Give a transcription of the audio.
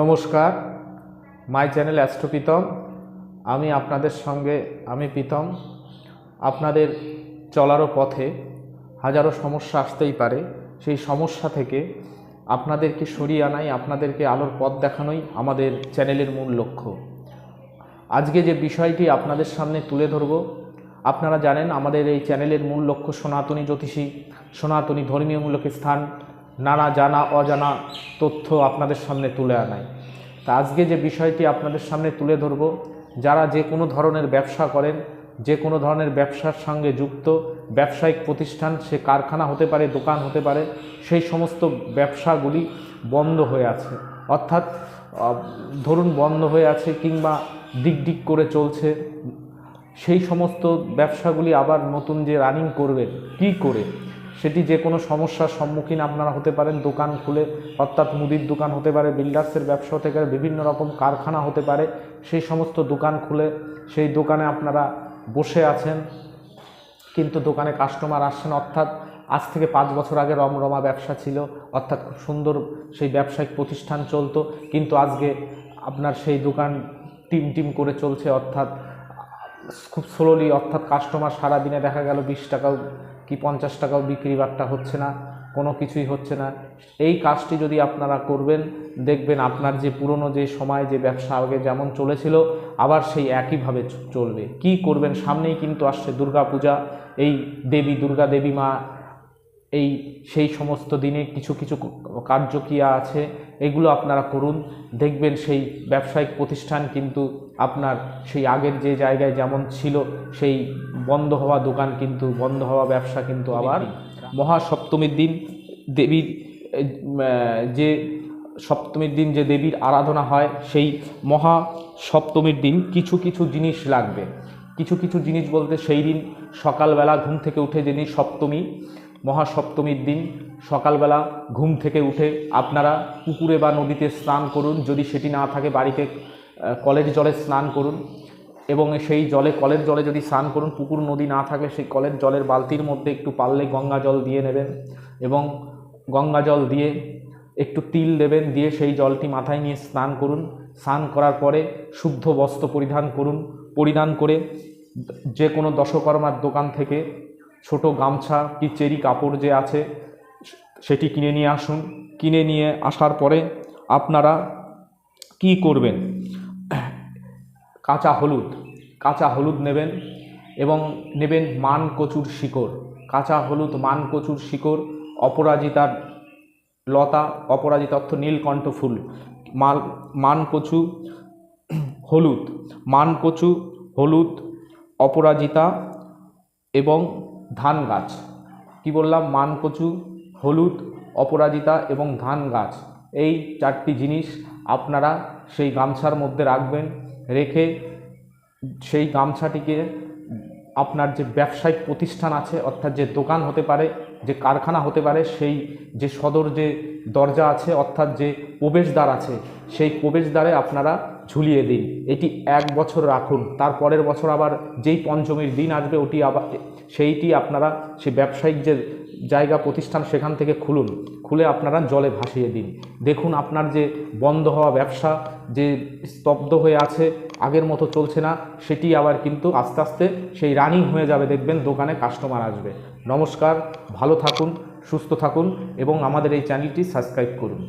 নমস্কার, my channel অ্যাস্ট্রোপিতম আমি আপনাদের সঙ্গে, আমি প্রীতম। আপনাদের চলারও পথে হাজারো সমস্যা আসতেই পারে। সেই সমস্যা থেকে আপনাদেরকে সরিয়ে আনাই, আপনাদেরকে আলোর পথ দেখানোই আমাদের চ্যানেলের মূল লক্ষ্য। আজকে যে বিষয়টি আপনাদের সামনে তুলে ধরব, আপনারা জানেন আমাদের এই চ্যানেলের মূল লক্ষ্য সনাতনী জ্যোতিষী, সনাতনী ধর্মীয়মূলক স্থান নানা জানা অজানা তথ্য আপনাদের সামনে তুলে আনাই। তা আজকে যে বিষয়টি আপনাদের সামনে তুলে ধরব, যারা যে কোনো ধরনের ব্যবসা করেন, যে কোনো ধরনের ব্যবসার সঙ্গে যুক্ত, ব্যবসায়িক প্রতিষ্ঠান, সে কারখানা হতে পারে, দোকান হতে পারে, সেই সমস্ত ব্যবসাগুলি বন্ধ হয়ে আছে। অর্থাৎ ধরুন বন্ধ হয়ে আছে কিংবা দিক দিক করে চলছে, সেই সমস্ত ব্যবসাগুলি আবার নতুন যে রানিং করবে, কি করে? সেটি যে কোনো সমস্যার সম্মুখীন আপনারা হতে পারেন। দোকান খুলে, অর্থাৎ মুদির দোকান হতে পারে, বিল্ডার্সের ব্যবসা হতে পারে, বিভিন্ন রকম কারখানা হতে পারে। সেই সমস্ত দোকান খুলে, সেই দোকানে আপনারা বসে আছেন। কিন্তু দোকানে কাস্টমার আসছেন, অর্থাৎ আজ থেকে পাঁচ বছর আগে রমরমা ব্যবসা ছিল, অর্থাৎ খুব সুন্দর সেই ব্যবসায়িক প্রতিষ্ঠান চলতো। কিন্তু আজকে আপনার সেই দোকান টিম টিম করে চলছে, অর্থাৎ খুব স্লোলি অর্থাৎ কাস্টমার সারাদিনে দেখা গেল বিশ টাকাও কি পঞ্চাশ টাকাও বিক্রি বাট্টা হচ্ছে না, কোনো কিছুই হচ্ছে না। এই কাজটি যদি আপনারা করবেন, দেখবেন আপনার যে পুরনো যে সময়, যে ব্যবসা আগে যেমন চলেছিল, আবার সেই একইভাবে চলবে। কি করবেন? সামনেই কিন্তু আসছে দুর্গা পূজা এই দেবী, দুর্গা দেবী মা এই সেই সমস্ত দিনে কিছু কিছু কার্যক্রিয়া আছে এগুলো আপনারা করুন। দেখবেন সেই ব্যবসায়িক প্রতিষ্ঠান কিন্তু আপনার সেই আগের যে জায়গায় যেমন ছিল সেই বন্ধ হওয়া দোকান কিন্তু বন্ধ হওয়া ব্যবসা কিন্তু আবার মহাসপ্তমীর দিন দেবীর যে সপ্তমীর দিন যে দেবীর আরাধনা হয় সেই মহা সপ্তমীর দিন কিছু কিছু জিনিস লাগবে। কিছু কিছু জিনিস বলতে সেই দিন সকালবেলা ঘুম থেকে উঠে যেদিন সপ্তমী মহাসপ্তমীর দিন, সকালবেলা ঘুম থেকে উঠে আপনারা পুকুরে বা নদীতে স্নান করুন, যদি সেটি না থাকে বাড়িতে কলের জলে স্নান করুন এবং সেই জলে, কলের জলে যদি স্নান করুন, পুকুর নদী না থাকলে সেই কলের জলের বালতির মধ্যে একটু পারলে গঙ্গা জল দিয়ে নেবেন এবং গঙ্গা জল দিয়ে একটু তিল দেবেন, দিয়ে সেই জলটি মাথায় নিয়ে স্নান করুন। স্নান করার পরে শুদ্ধ বস্ত্র পরিধান করুন। পরিধান করে যে কোনো দশকর্মার দোকান থেকে ছোট গামছা কি চেরি কাপড় যে আছে, সেটি কিনে নিয়ে আসুন। কিনে নিয়ে আসার পরে আপনারা কি করবেন? কাঁচা হলুদ কাঁচা হলুদ নেবেন এবং নেবেন মান কচুর শিকড়। কাঁচা হলুদ মান কচুর শিকড় অপরাজিতার লতা, অপরাজিতা অর্থ নীলকণ্ঠ ফুল। মাল মান কচু হলুদ মান কচু হলুদ, অপরাজিতা এবং ধান গাছ। কি বললাম? মানকচু হলুদ, অপরাজিতা এবং ধান গাছ। এই চারটি জিনিস আপনারা সেই গামছার মধ্যে রাখবেন, রেখে সেই গামছাটিকে আপনার যে ব্যবসায়িক প্রতিষ্ঠান আছে, অর্থাৎ যে দোকান হতে পারে, যে কারখানা হতে পারে, সেই যে সদর যে দরজা আছে, অর্থাৎ যে প্রবেশদ্বার আছে, সেই প্রবেশদ্বারে আপনারা ঝুলিয়ে দিন। এটি এক বছর রাখুন। তার পরের বছর আবার যেই পঞ্চমীর দিন আসবে, ওটি আবার সেইটি আপনারা সে ব্যবসায়িক যে জায়গা প্রতিষ্ঠান সেখান থেকে খুলুন। খুলে আপনারা জলে ভাসিয়ে দিন। দেখুন আপনার যে বন্ধ হওয়া ব্যবসা, যে স্তব্ধ হয়ে আছে, আগের মতো চলছে না, সেটি আবার কিন্তু আস্তে আস্তে সেই রানিং হয়ে যাবে। দেখবেন দোকানে কাস্টমার আসবে। নমস্কার, ভালো থাকুন, সুস্থ থাকুন এবং আমাদের এই চ্যানেলটি সাবস্ক্রাইব করুন।